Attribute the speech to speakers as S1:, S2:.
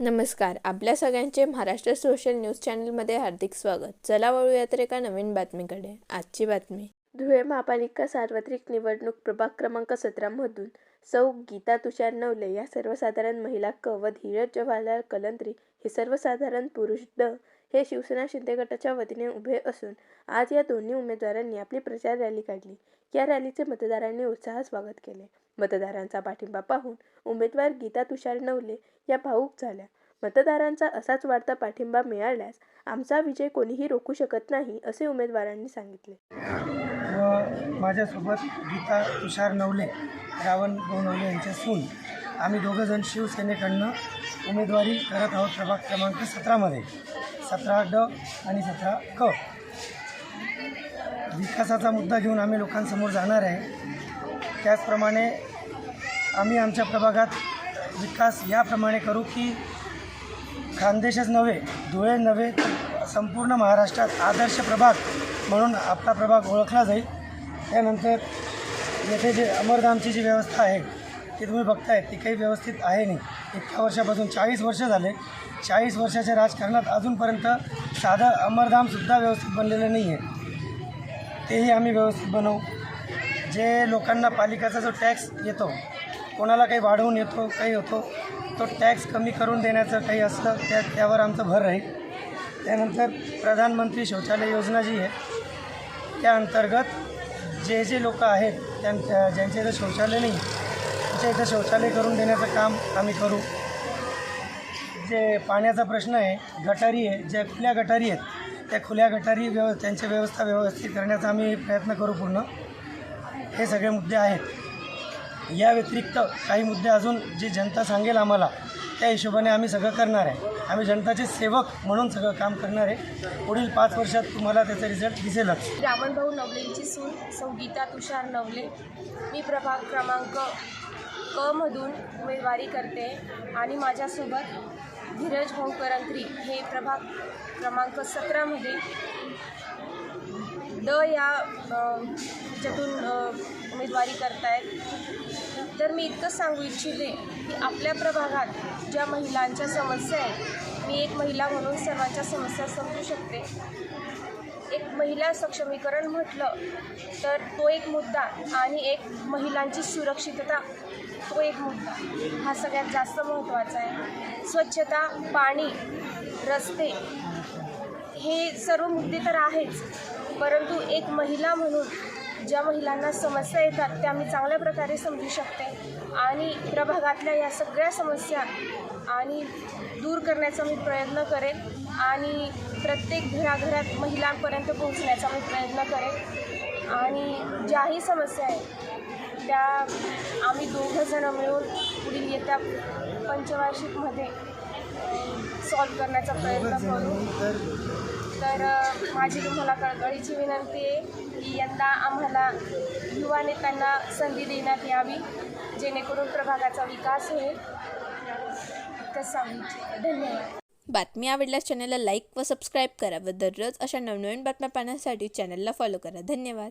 S1: नमस्कार आपल्या सगळ्यांचे महाराष्ट्र सोशल न्यूज चॅनलमध्ये हार्दिक स्वागत. चला वळूयात तर एका नवीन बातमीकडे. आजची बातमी. धुळे महापालिका सार्वत्रिक निवडणूक प्रभाग क्रमांक सतरामधून सौ गीता तुषार नवले या सर्वसाधारण महिला क व धीरज जवाहरलाल कलंत्री हे सर्वसाधारण पुरुष द हे शिवसेना शिंदे गटाच्या वतीने उभे असून आज या दोन्ही उमेदवारांनी आपली प्रचार रॅली काढली. या रॅलीचे मतदारांनी उत्साहात स्वागत केले. मतदारांचा पाठिंबा पाहून उमेदवार गीता तुषार नवले या भाऊक झाल्या. मतदारांचा असाच वाढता पाठिंबा मिळाल्यास आमचा विजय कोणीही रोखू शकत नाही असे उमेदवारांनी सांगितले.
S2: माझ्यासोबत गीता तुषार नवले रावण भाऊ नवले यांचे सून आम्ही दोघंजण शिवसेनेकडनं उमेदवारी करत आहोत प्रभाग क्रमांक सतरामध्ये. सतरा ड आणि सतरा क. विकासाचा मुद्दा घेऊन आम्ही लोकांसमोर जाणार आहे. त्याचप्रमाणे आम्ही आमच्या प्रभागात विकास याप्रमाणे करू की खानदेशच नव्हे धुळे नव्हे संपूर्ण महाराष्ट्रात आदर्श प्रभाग म्हणून आपला प्रभाग ओळखला जाईल. त्यानंतर येथे जे अमरधामची जी व्यवस्था आहे ती तुम्ही बघताय ती काही व्यवस्थित आहे नाही. इतक्या वर्षापासून चाळीस वर्ष झाले. चाळीस वर्षाच्या राजकारणात अजूनपर्यंत साधं अमरधामसुद्धा व्यवस्थित बनलेलं नाही आहे तेही आम्ही व्यवस्थित बनवू. जे लोकांना पालिकेचा जो टॅक्स येतो कोणाला काही वाढवून येतो काही होतो तो टॅक्स कमी करून देण्याचं काही असलं त्या त्यावर आमचं भर राहील. त्यानंतर प्रधानमंत्री शौचालय योजना जी आहे त्या अंतर्गत जे जे लोक आहेत त्यां ज्यांच्या जर शौचालय नाही आमच्या इथं शौचालय करून देण्याचं काम आम्ही करू. जे पाण्याचा प्रश्न आहे गटारी आहे ज्या खुल्या गटारी आहेत त्या खुल्या गटारी व्यव त्यांची व्यवस्था व्यवस्थित करण्याचा आम्ही प्रयत्न करू पूर्ण. हे सगळे मुद्दे आहेत. या व्यतिरिक्त काही मुद्दे अजून जे जनता सांगेल आम्हाला त्या हिशोबाने आम्ही सगळं करणार आहे. आम्ही जनताचे सेवक म्हणून सगळं काम करणार आहे. पुढील पाच वर्षात तुम्हाला त्याचा रिझल्ट दिसेलच.
S3: रावणभाऊ नवलेंची सून संगीता तुषार नवले. मी प्रभाग क्रमांक क मधून उमेदवारी करते आणि माझ्यासोबत धीरज भाऊ करंत्री हे प्रभाग क्रमांक सतरामध्ये द या उमेदवारी करतायत. तर मी इतकंच सांगू इच्छिते की आपल्या प्रभागात ज्या महिलांच्या समस्या आहेत मी एक महिला म्हणून सर्वांच्या समस्या समजू शकते. एक महिला सक्षमीकरण म्हटलं तर तो एक मुद्दा आणि एक महिलांची सुरक्षितता तो एक मुद्दा. हा सगळ्यात जास्त महत्त्वाचा आहे. स्वच्छता पाणी रस्ते हे सर्व मुद्दे तर आहेच परंतु एक महिला म्हणून ज्या महिलांना समस्या येतात त्या मी चांगल्या प्रकारे समजू शकते. आणि प्रभागातल्या या सगळ्या समस्या आणि दूर करण्याचा मी प्रयत्न करेन आणि प्रत्येक घराघरात महिलांपर्यंत पोहोचण्याचा मी प्रयत्न करेन. आणि ज्याही समस्या आहेत त्या आम्ही दोघंजणं मिळून पुढील येत्या पंचवार्षिकमध्ये सॉल्व करण्याचा प्रयत्न करू. तर माझी तुम्हाला कळकळीची विनंती आहे की यंदा आम्हाला युवा नेत्यांना संधी देण्यात यावी जेणेकरून प्रभागाचा विकास होईल. इतकंच सांगितलं धन्यवाद.
S1: बातमी आवडल्यास चॅनलला लाईक व सबस्क्राईब करा व दररोज अशा नवनवीन बातम्या पाहण्यासाठी चॅनलला फॉलो करा. धन्यवाद.